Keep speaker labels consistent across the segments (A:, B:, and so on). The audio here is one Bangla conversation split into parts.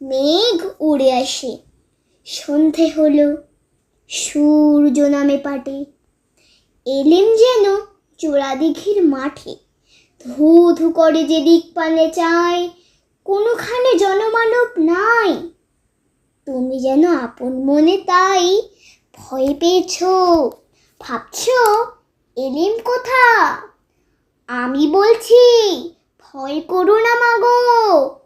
A: মেঘ উড়ে আসে। সন্ধে হলো, সূর্য নামে পাটে। এলেম যেন চোরাদিঘির মাঠে। ধু ধু করে যে দিক পানে চায়, কোনোখানে জনমানব নাই। তুমি যেন আপন মনে তাই ভয় পেয়েছ। ভাবছ এলিম কোথা? আমি বলছি, ভয় করো না মাগো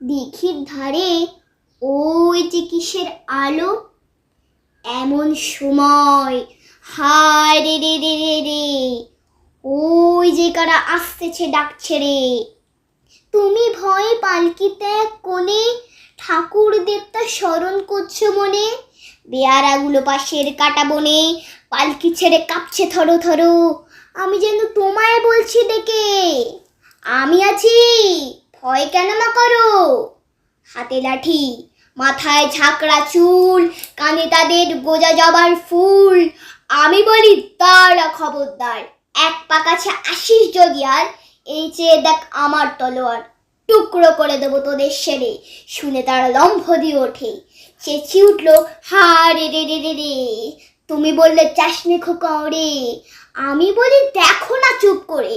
A: দিঘির ধারে ওই যে কিসের আলো? এমন সময়, হায় রে রে রে রে রে, ওই যে কারা আসতেছে ডাকছে রে। তুমি ভয়ে পালকিতে কোণে ঠাকুর দেবতা স্মরণ করছ মনে? বেয়ারাগুলো পাশের কাটা বনে পালকি ছেড়ে কাঁপছে থরো থরো। আমি যেন তোমায় বলছি ডেকে। আমি আছি। ভয় কেন না করো? হাতে লাঠি, মাথায় ঝাঁকড়া চুল, কানে তাদের গোজা জবার ফুল। আমি বলি তারা খবরদার, এক পা কাছে আসিস যদি আর, এই চেয়ে দেখ আমার তলোয়ার। টুকরো করে দেবো তোদের সেরে শুনে তারা লম্ফ দিয়ে ওঠে। চেঁচিয়ে উঠল, হা রে রে রে রে রে, তুমি বললে চাষনি খোকা রে। আমি বলি, দেখো না চুপ করে।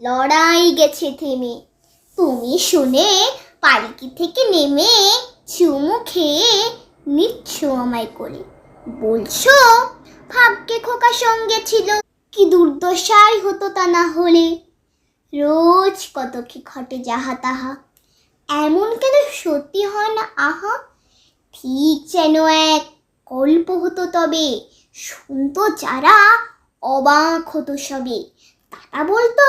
A: লড়াই গেছে থেমে। তুমি শুনে পালকি থেকে নেমে চুমু খেয়ে নিচ্ছ আমায় করে বলছো, ভাগ্যে খোকা সঙ্গে ছিল, কি দুর্দশাই হতো তা না হলে। রোজ কত কি ঘটে যাহা তাহা, এমন কেন সত্যি হয় না আহা। ঠিক যেন এক গল্প হতো তবে, শুনতো যারা অবাক হতো সবে। তারা বলতো